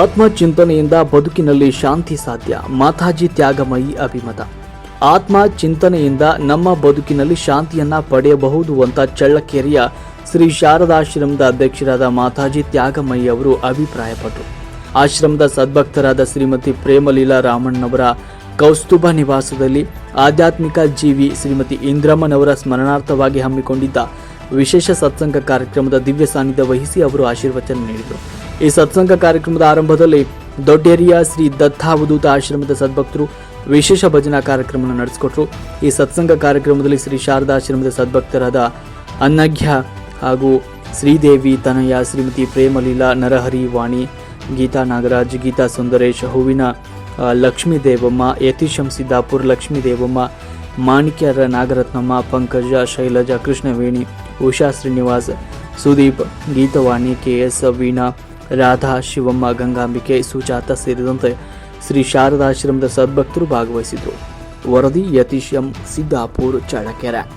ಆತ್ಮಚಿಂತನೆಯಿಂದ ಬದುಕಿನಲ್ಲಿ ಶಾಂತಿ ಸಾಧ್ಯ. ಮಾತಾಜಿ ತ್ಯಾಗಮಯಿ ಅಭಿಮತ. ಆತ್ಮ ಚಿಂತನೆಯಿಂದ ನಮ್ಮ ಬದುಕಿನಲ್ಲಿ ಶಾಂತಿಯನ್ನ ಪಡೆಯಬಹುದು ಅಂತ ಚಳ್ಳಕೆರೆಯ ಶ್ರೀ ಶಾರದಾಶ್ರಮದ ಅಧ್ಯಕ್ಷರಾದ ಮಾತಾಜಿ ತ್ಯಾಗಮಯಿ ಅವರು ಅಭಿಪ್ರಾಯಪಟ್ಟರು. ಆಶ್ರಮದ ಸದ್ಭಕ್ತರಾದ ಶ್ರೀಮತಿ ಪ್ರೇಮಲೀಲಾ ರಾಮಣ್ಣವರ ಕೌಸ್ತುಭ ನಿವಾಸದಲ್ಲಿ ಆಧ್ಯಾತ್ಮಿಕ ಜೀವಿ ಶ್ರೀಮತಿ ಇಂದ್ರಮ್ಮನವರ ಸ್ಮರಣಾರ್ಥವಾಗಿ ಹಮ್ಮಿಕೊಂಡಿದ್ದ ವಿಶೇಷ ಸತ್ಸಂಗ ಕಾರ್ಯಕ್ರಮದ ದಿವ್ಯ ಸಾನ್ನಿಧ್ಯ ವಹಿಸಿ ಅವರು ಆಶೀರ್ವಚನ ನೀಡಿದರು. ಈ ಸತ್ಸಂಗ ಕಾರ್ಯಕ್ರಮದ ಆರಂಭದಲ್ಲಿ ದೊಡ್ಡೇರಿಯ ಶ್ರೀ ದತ್ತಾವಧೂತ ಆಶ್ರಮದ ಸದ್ಭಕ್ತರು ವಿಶೇಷ ಭಜನಾ ಕಾರ್ಯಕ್ರಮವನ್ನು ನಡೆಸಿಕೊಟ್ರು. ಈ ಸತ್ಸಂಗ ಕಾರ್ಯಕ್ರಮದಲ್ಲಿ ಶ್ರೀ ಶಾರದಾ ಆಶ್ರಮದ ಸದ್ಭಕ್ತರಾದ ಅನ್ನಘ್ಯ ಹಾಗೂ ಶ್ರೀದೇವಿ ತನಯ, ಶ್ರೀಮತಿ ಪ್ರೇಮಲೀಲಾ, ನರಹರಿ ವಾಣಿ, ಗೀತಾ ನಾಗರಾಜ್, ಗೀತಾ ಸುಂದರೇಶ್, ಹೂವಿನ ಲಕ್ಷ್ಮೀ ದೇವಮ್ಮ ಯತೀಶಂ ಸಿದ್ದಾಪುರ್ ಲಕ್ಷ್ಮೀ ದೇವಮ್ಮ ಮಾಣಿಕ್ಯರ ನಾಗರತ್ನಮ್ಮ, ಪಂಕಜ, ಶೈಲಜಾ, ಕೃಷ್ಣವೇಣಿ, ಉಷಾ ಶ್ರೀನಿವಾಸ್, ಸುದೀಪ್, ಗೀತವಾಣಿ, ಕೆ ಎಸ್ ವೀಣಾ ರಾಧಾ ಶಿವಮ್ಮ ಗಂಗಾಂಬಿಕೆ ಸುಜಾತ ಸೇರಿದಂತೆ ಶ್ರೀ ಶಾರದಾಶ್ರಮದ ಸದ್ಭಕ್ತರು ಭಾಗವಹಿಸಿದರು. ವರದಿ ಯತೀಶಂ ಸಿದ್ದಾಪುರ್ ಚಳ್ಳಕೆರೆ.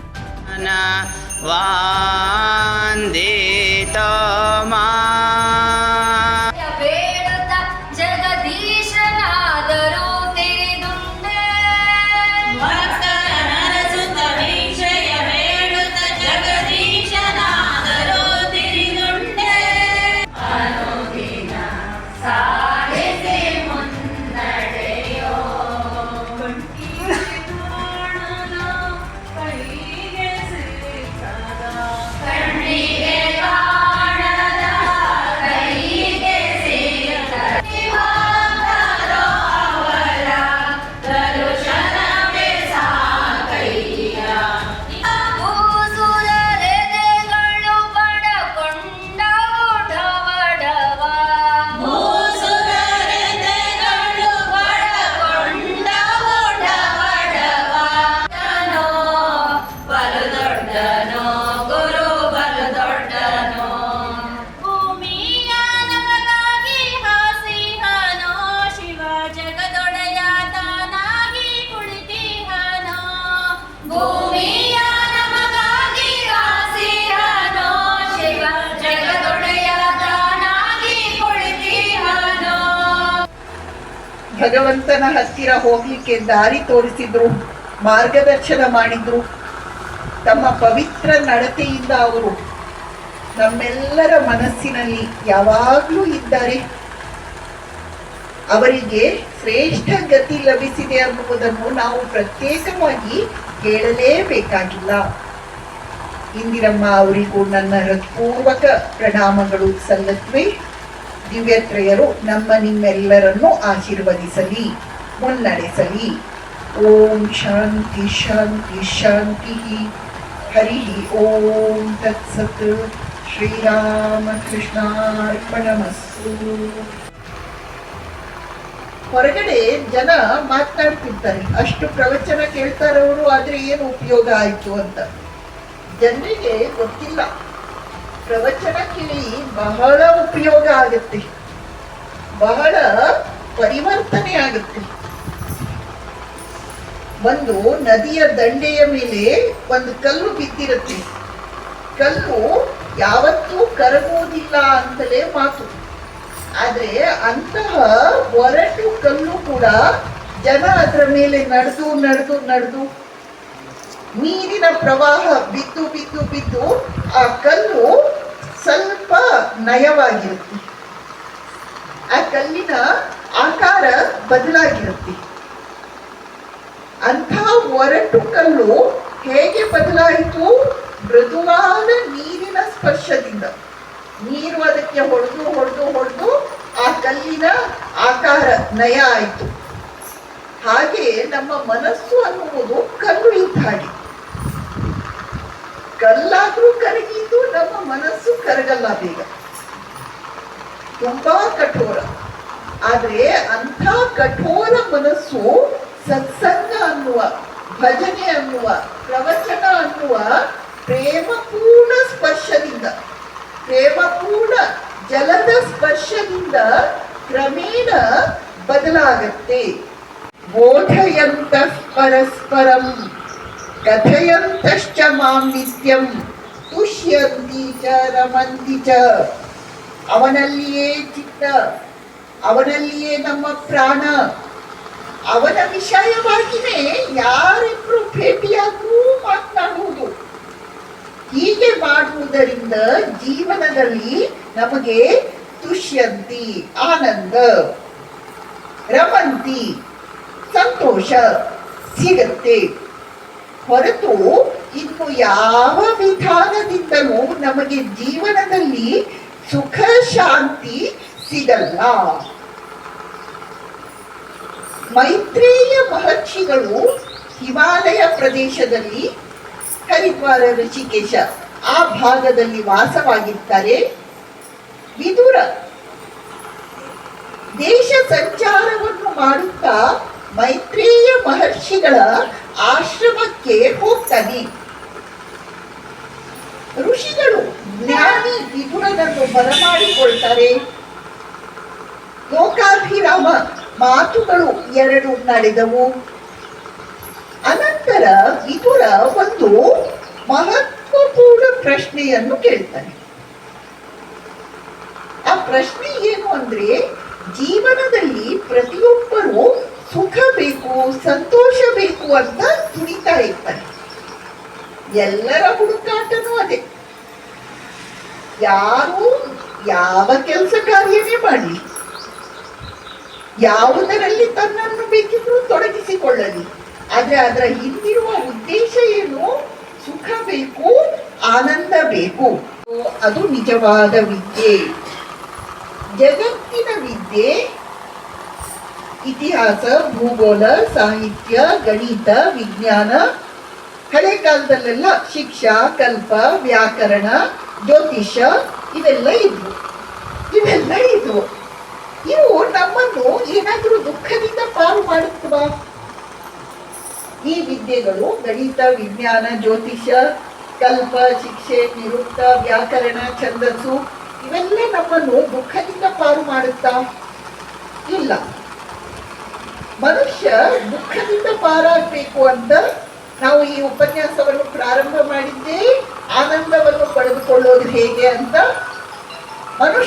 ಭಗವಂತನ ಹತ್ತಿರ ಹೋಗ್ಲಿಕ್ಕೆ ದಾರಿ ತೋರಿಸಿದ್ರು, ಮಾರ್ಗದರ್ಶನ ಮಾಡಿದ್ರು. ತಮ್ಮ ಪವಿತ್ರ ನಡತೆಯಿಂದ ಅವರು ನಮ್ಮೆಲ್ಲರ ಮನಸ್ಸಿನಲ್ಲಿ ಯಾವಾಗಲೂ ಇದ್ದಾರೆ. ಅವರಿಗೆ ಶ್ರೇಷ್ಠ ಗತಿ ಲಭಿಸಿದೆ ಅನ್ನುವುದನ್ನು ನಾವು ಪ್ರತ್ಯೇಕವಾಗಿ ಹೇಳಲೇಬೇಕಾಗಿಲ್ಲ. ಇಂದಿರಮ್ಮ ಅವರಿಗೂ ನನ್ನ ಹೃತ್ಪೂರ್ವಕ ಪ್ರಣಾಮಗಳು. ಸಲ್ಲತ್ವೆ. ದಿವ್ಯತ್ರಯರು ನಮ್ಮ ನಿಮ್ಮೆಲ್ಲರನ್ನು ಆಶೀರ್ವದಿಸಲಿ, ಮುನ್ನಡೆಸಲಿ. ಓಂ ಶಾಂತಿ ಶಾಂತಿ ಶಾಂತಿ. ಹರಿ ಓಂ ತತ್ಸತ್. ಶ್ರೀರಾಮಕೃಷ್ಣಾರ್ಪಣಮಸ್ತು ಹೊರಗಡೆ ಜನ ಮಾತನಾಡ್ತಿರ್ತಾರೆ ಅಷ್ಟು ಪ್ರವಚನ ಕೇಳ್ತಾರವರು, ಆದರೆ ಏನು ಉಪಯೋಗ ಆಯ್ತು ಅಂತ. ಜನರಿಗೆ ಗೊತ್ತಿಲ್ಲ. ಪ್ರವಚನ ಕೇಳಿ ಬಹಳ ಉಪಯೋಗ ಆಗುತ್ತೆ. ಬಹಳ ಪರಿವರ್ತನೆ ಆಗುತ್ತೆ. ಒಂದು ನದಿಯ ದಂಡೆಯ ಮೇಲೆ ಒಂದು ಕಲ್ಲು ಬಿದ್ದಿರುತ್ತೆ. ಕಲ್ಲು ಯಾವತ್ತೂ ಕರಗುವುದಿಲ್ಲ ಅಂತಲೇ ಮಾತು. ಆದ್ರೆ ಅಂತಹ ಒರಟು ಕಲ್ಲು ಕೂಡ ಜನ ಅದರ ಮೇಲೆ ನಡೆದು ನಡೆದು ನಡೆದು ನೀರಿನ ಪ್ರವಾಹ ಬಿದ್ದು ಬಿದ್ದು ಬಿದ್ದು ಆ ಕಲ್ಲು ಸ್ವಲ್ಪ ನಯವಾಗಿರುತ್ತೆ. ಆ ಕಲ್ಲಿನ ಆಕಾರ ಬದಲಾಗಿರುತ್ತೆ. ಅಂಥ ಒರಟು ಕಲ್ಲು ಹೇಗೆ ಬದಲಾಯಿತು? ಮೃದುವಾದ ನೀರಿನ ಸ್ಪರ್ಶದಿಂದ. ನೀರು ಅದಕ್ಕೆ ಹೊಡೆದು ಹೊಡೆದು ಹೊಡೆದು ಆ ಕಲ್ಲಿನ ಆಕಾರ ನಯ ಆಯಿತು. ಹಾಗೆ ನಮ್ಮ ಮನಸ್ಸು ಅನ್ನುವುದು ಕಲ್ಲು ಇದ್ದ ಹಾಗೆ ಕಲ್ಲಾದ್ರೂ ಕರಗಿದ್ದು ನಮ್ಮ ಮನಸ್ಸು ಕರಗಲ್ಲ ಬೇಗ. ತುಂಬಾ ಕಠೋರ. ಆದ್ರೆ ಅಂಥ ಕಠೋರ ಮನಸ್ಸು ಸತ್ಸಂಗ ಅನ್ನುವ, ಭಜನೆ ಅನ್ನುವ, ಪ್ರವಚನ ಅನ್ನುವ ಪ್ರೇಮಪೂರ್ಣ ಸ್ಪರ್ಶದಿಂದ ಪ್ರೇಮಪೂರ್ಣ ಜಲದ ಸ್ಪರ್ಶದಿಂದ ಕ್ರಮೇಣ ಬದಲಾಗತ್ತೆ. ಬೋಧಯಂತ ಪರಸ್ಪರಂ. ಕಥಯಂತಶ್ಚ ಮಾಂ ನಿತ್ಯಂ ತುಷ್ಯಂತಿ ಚ ರಮಂತಿ ಚ ಅವನಲ್ಲಿಯೇ ಚಿತ್ತ ಅವನಲ್ಲಿಯೇ ನಮ್ಮ ಪ್ರಾಣ ಅವನ ವಿಷಯವಾಗಿಯೇ ಯಾರಿಬ್ರು ಭೇಟಿಯಾದರೂ ಮಾತನಾಡುವುದು। ಹೀಗೆ ಮಾಡುವುದರಿಂದ ಜೀವನದಲ್ಲಿ ನಮಗೆ ತುಷ್ಯಂತಿ, ಆನಂದ, ರಮಂತಿ, ಸಂತೋಷ ಸಿಗತ್ತೆ। ಹೊರತು ಇನ್ನು ಯಾವ ವಿಧಾನದಿಂದಲೂ ನಮಗೆ ಜೀವನದಲ್ಲಿ ಸುಖ, ಶಾಂತಿ ಸಿಗಲ್ಲ. ಮೈತ್ರೇಯ ಮಹರ್ಷಿಗಳು ಹಿಮಾಲಯ ಪ್ರದೇಶದಲ್ಲಿ, ಹರಿದ್ವಾರ ಋಷಿಕೇಶ ಆ ಭಾಗದಲ್ಲಿ ವಾಸವಾಗಿರ್ತಾರೆ ವಿದುರ ದೇಶ ಸಂಚಾರವನ್ನು ಮಾಡುತ್ತಾ ಮೈತ್ರೇಯ ಮಹರ್ಷಿಗಳ ಆಶ್ರಮಕ್ಕೆ ಹೋಗ್ತಾನೆ. ಋಷಿಗಳು ಜ್ಞಾನಿ ವಿಧುರನನ್ನು ಬರಮಾಡಿಕೊಳ್ತಾರೆ. ಲೋಕಾಭಿರಾಮ ಮಾತುಗಳು ಎರಡು ನಡೆದವು. ಅನಂತರ ವಿಧುರ ಒಂದು ಮಹತ್ವಪೂರ್ಣ ಪ್ರಶ್ನೆಯನ್ನು ಕೇಳ್ತಾನೆ. ಆ ಪ್ರಶ್ನೆ ಏನು ಅಂದ್ರೆ ಜೀವನದಲ್ಲಿ ಪ್ರತಿಯೊಬ್ಬರು ಸುಖ ಬೇಕು ಸಂತೋಷ ಬೇಕು ಅಂತ ತುಡಿತಾ ಇರ್ತಾನೆ. ಎಲ್ಲರ ಹುಡುಕಾಟನೂ ಅದೇ. ಯಾರು ಯಾವ ಕೆಲಸ ಕಾರ್ಯವೇ ಮಾಡಲಿ, ಯಾವುದರಲ್ಲಿ ತನ್ನನ್ನು ಬೇಕಿದ್ರೂ ತೊಡಗಿಸಿಕೊಳ್ಳಲಿ. ಆದ್ರೆ ಅದರ ಹಿಂದಿರುವ ಉದ್ದೇಶ ಏನು? ಸುಖ ಬೇಕು, ಆನಂದ ಬೇಕು. ಅದು ನಿಜವಾದ ವಿದ್ಯೆ. ಜಗತ್ತಿನ ವಿದ್ಯೆ ಇತಿಹಾಸ, ಭೂಗೋಳ, ಸಾಹಿತ್ಯ, ಗಣಿತ, ವಿಜ್ಞಾನ, ಹಳೆ ಕಾಲದಲ್ಲೆಲ್ಲ ಶಿಕ್ಷಾ, ಕಲ್ಪ, ವ್ಯಾಕರಣ ಜ್ಯೋತಿಷ ಇವೆಲ್ಲ ಇದ್ವು. ಇವೆಲ್ಲ ಇದ್ವು. ಇವು ನಮ್ಮನ್ನು ಏನಾದರೂ ದುಃಖದಿಂದ ಪಾರು ಮಾಡುತ್ತವಾ? ಈ ವಿದ್ಯೆಗಳು ಗಣಿತ, ವಿಜ್ಞಾನ ಜ್ಯೋತಿಷ ಕಲ್ಪ, ಶಿಕ್ಷೆ, ನಿರುಕ್ತ, ವ್ಯಾಕರಣ, ಛಂದಸ್ಸು ಇವೆಲ್ಲ ನಮ್ಮನ್ನು ದುಃಖದಿಂದ ಪಾರು ಮಾಡುತ್ತಾ? ಇಲ್ಲ. ಮನುಷ್ಯ ದುಃಖದಿಂದ ಪಾರಾಗಬೇಕು ಅಂತ ನಾವು ಈ ಉಪನ್ಯಾಸವನ್ನು ಪ್ರಾರಂಭ ಮಾಡಿದ್ದೇ ಆನಂದವನ್ನು ಪಡೆದುಕೊಳ್ಳೋದು ಹೇಗೆ ಅಂತ ಮನುಷ್ಯ